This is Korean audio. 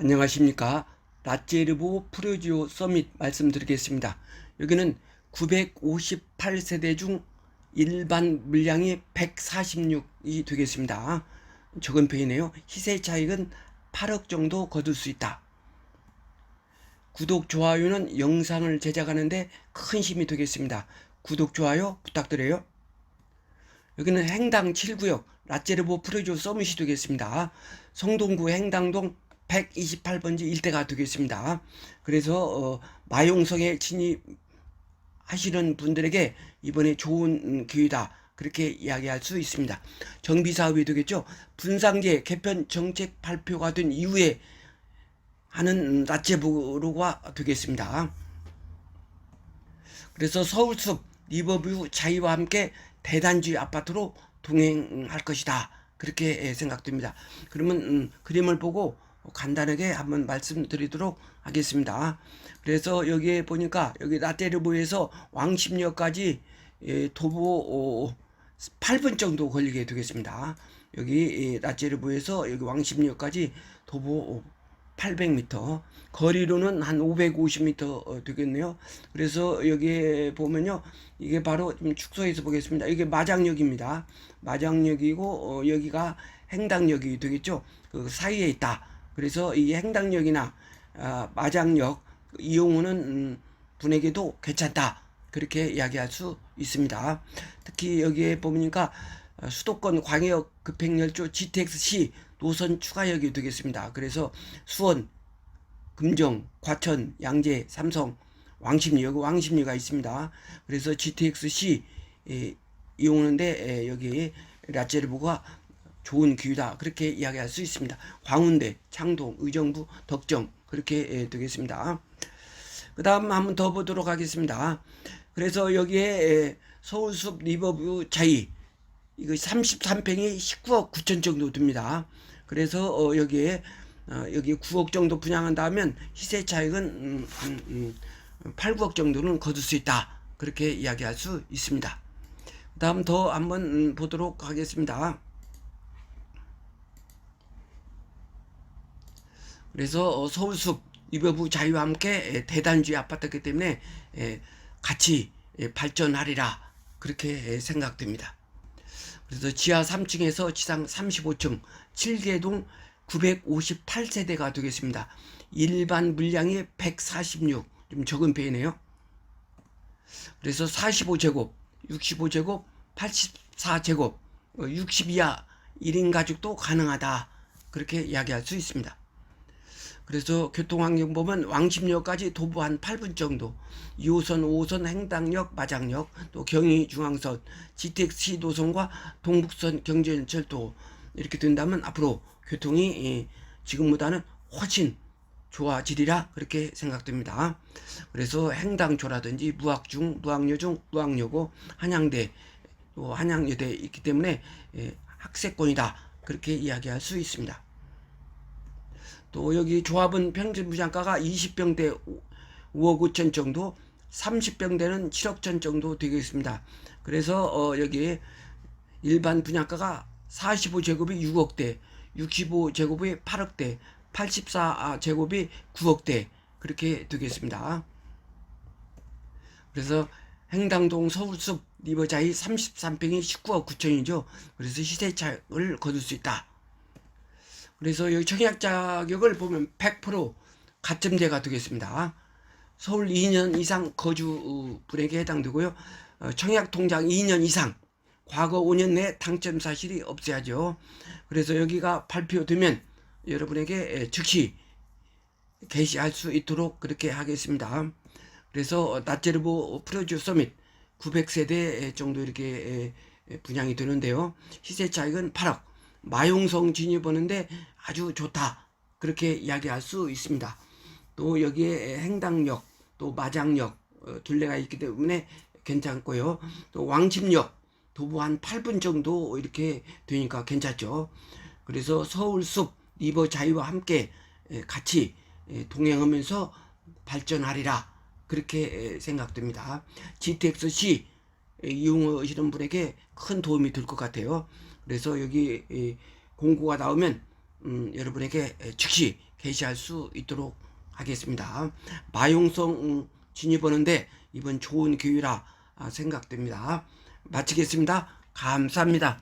안녕하십니까. 라제르보 프로지오 서밋 말씀드리겠습니다. 여기는 958세대 중 일반 물량이 146이 되겠습니다. 적은 편이네요. 시세 차익은 8억 정도 거둘 수 있다. 구독, 좋아요는 영상을 제작하는데 큰 힘이 되겠습니다. 구독, 좋아요 부탁드려요. 여기는 행당 7구역 라제르보 프로조 서밋이 되겠습니다. 성동구 행당동 128번지 일대가 되겠습니다. 그래서 어, 마용성에 진입하시는 분들에게 이번에 좋은 기회다. 그렇게 이야기할 수 있습니다. 정비 사업이 되겠죠. 분상제 개편 정책 발표가 된 이후에 하는 라제부로가 되겠습니다. 그래서 서울숲 리버뷰 자이와 함께 대단지 아파트로 동행할 것이다. 그렇게 생각됩니다. 그러면 음, 그림을 보고 간단하게 한번 말씀드리도록 하겠습니다. 그래서 여기에 보니까 여기 라테르보에서 왕십리역까지 예, 도보 8분 정도 걸리게 되겠습니다. 여기 라테르보에서 여기 왕십리역까지 도보 800m 거리로는 한 550m 되겠네요. 그래서 여기에 보면요, 이게 바로 좀 축소해서 보겠습니다. 이게 마장역입니다. 마장역이고 어, 여기가 행당역이 되겠죠. 그 사이에 있다. 그래서 이 행당역이나 아, 마장역 이용하는 음, 분에게도 괜찮다. 그렇게 이야기할 수 있습니다. 특히 여기에 보니까 어, 수도권 광역 급행열조 GTX-C 노선 추가역이 되겠습니다. 그래서 수원, 금정, 과천, 양재, 삼성, 왕십리 여기 왕십리가 있습니다. 그래서 GTX-C 에, 이용하는데 에, 여기 라제르보가 좋은 기회다 그렇게 이야기할 수 있습니다. 광운대, 창동, 의정부, 덕정 그렇게 에, 되겠습니다. 그 다음 한번 더 보도록 하겠습니다. 그래서 여기에 에, 서울숲 리버뷰 자이 이거 33평이 19억 9천 정도 됩니다. 그래서 어, 여기에 어, 여기 9억 정도 분양한다면 시세 차익은 음, 음, 음, 8, 9억 정도는 거둘 수 있다. 그렇게 이야기할 수 있습니다. 다음 더 한번 음, 보도록 하겠습니다. 그래서 어, 서울숲 리버부 자유와 함께 에, 대단지 아파트이기 때문에 에, 같이 에, 발전하리라 그렇게 에, 생각됩니다. 그래서 지하 3층에서 지상 35층 7개동 958세대가 되겠습니다. 일반 물량이 146, 좀 적은 편이네요. 그래서 45제곱, 65제곱, 84제곱, 60 이하 1인 가족도 가능하다. 그렇게 이야기할 수 있습니다. 그래서 교통환경 보면 왕십역까지 도보 한 8분 정도, 2호선, 5호선 행당역, 마장역, 또 경의중앙선, GTX 노선과 동북선 경전철도 이렇게 된다면 앞으로 교통이 지금보다는 훨씬 좋아지리라 그렇게 생각됩니다. 그래서 행당초라든지 무학중, 무학여중, 무학여고, 한양대, 또 한양여대 있기 때문에 학세권이다 그렇게 이야기할 수 있습니다. 또 여기 조합은 평균 분양가가 20평대 5억 5천 정도, 30평대는 7억 천 정도 되겠습니다. 그래서 어 여기 일반 분양가가 45제곱이 6억대, 65제곱이 8억대, 84제곱이 9억대 그렇게 되겠습니다. 그래서 행당동 서울숲 리버자이 33평이 19억 9천이죠. 그래서 시세차익을 거둘 수 있다. 그래서 여기 청약 자격을 보면 100% 가점제가 되겠습니다. 서울 2년 이상 거주 분에게 해당되고요. 어, 청약 통장 2년 이상 과거 5년 내 당첨 사실이 없어야죠. 그래서 여기가 발표되면 여러분에게 즉시 게시할 수 있도록 그렇게 하겠습니다. 그래서 나제르보 프로듀 서밋 900세대 정도 이렇게 분양이 되는데요. 시세 차익은 8억. 마용성 진입하는데 아주 좋다. 그렇게 이야기할 수 있습니다. 또 여기에 행당역, 또 마장역 어, 둘레가 있기 때문에 괜찮고요. 또 왕십역 도보 한 8분 정도 이렇게 되니까 괜찮죠. 그래서 서울숲 리버 자유와 함께 같이 동행하면서 발전하리라 그렇게 생각됩니다. GTX-C 이용하시는 분에게 큰 도움이 될 것 같아요. 그래서 여기 공고가 나오면 음, 여러분에게 즉시 게시할 수 있도록 하겠습니다. 마용성 음, 진입하는데 이번 좋은 기회라 아, 생각됩니다. 마치겠습니다. 감사합니다.